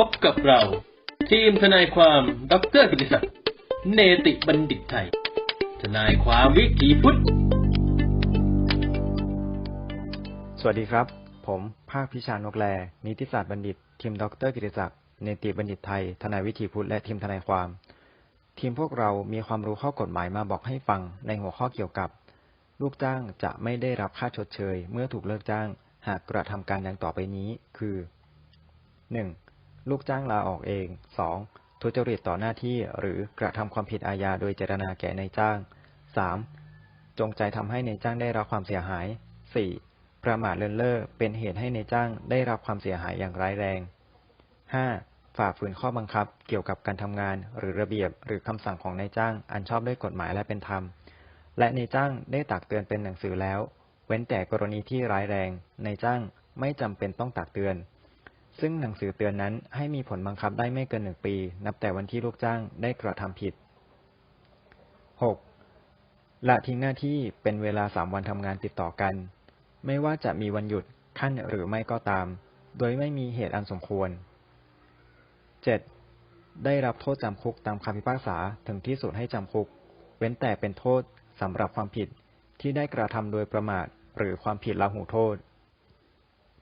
พบกับเรา ทีมทนายความดรกิติศักดิ์เนติบัณฑิตไทย ทนายความวิถีพุทธ สวัสดีครับ ผมภาคพิชานกแล นิติศาสตร์บัณฑิต ทีมดรกิติศักดิ์เนติบัณฑิตไทย ทนายวิถีพุทธและทีมทนายความ ทีมพวกเรามีความรู้ข้อกฎหมายมาบอกให้ฟังในหัวข้อเกี่ยวกับ ลูกจ้างจะไม่ได้รับค่าชดเชย เมื่อถูกเลิกจ้าง หากกระทำการดังต่อไปนี้ คือ 1. ลูกจ้างลาออกเอง 2. ทุจริตต่อหน้าที่หรือกระทำความผิดอาญาโดยเจตนาแก่นายจ้าง 3. จงใจทำให้ในายจ้างได้รับความเสียหาย 4. ประมาทเลินเล่อเป็นเหตุให้ในายจ้างได้รับความเสียหายอย่างร้ายแรง 5. ฝ่าฝืนข้อบังคับเกี่ยวกับการทำงานหรือระเบียบหรือคำสั่งของนายจ้าง อันชอบด้วยกฎหมายและเป็นธรรม และนายจ้างได้ตักเตือนเป็นหนังสือแล้ว เว้นแต่กรณีที่ร้ายแรงนายจ้างไม่จำเป็นต้องตักเตือน ซึ่งหนังสือเตือนนั้นให้มีผลบังคับได้ไม่เกินหนึ่งปี นับแต่วันที่ลูกจ้างได้กระทำผิด 6. ละทิ้งหน้าที่เป็นเวลาสามวันทำงานติดต่อกัน ไม่ว่าจะมีวันหยุดขั้นหรือไม่ก็ตาม โดยไม่มีเหตุอันสมควร 7. ได้รับโทษจำคุกตามคำพิพากษาถึงที่สุดให้จำคุก เว้นแต่เป็นโทษสำหรับความผิดที่ได้กระทำโดยประมาทหรือความผิดละหูโทษ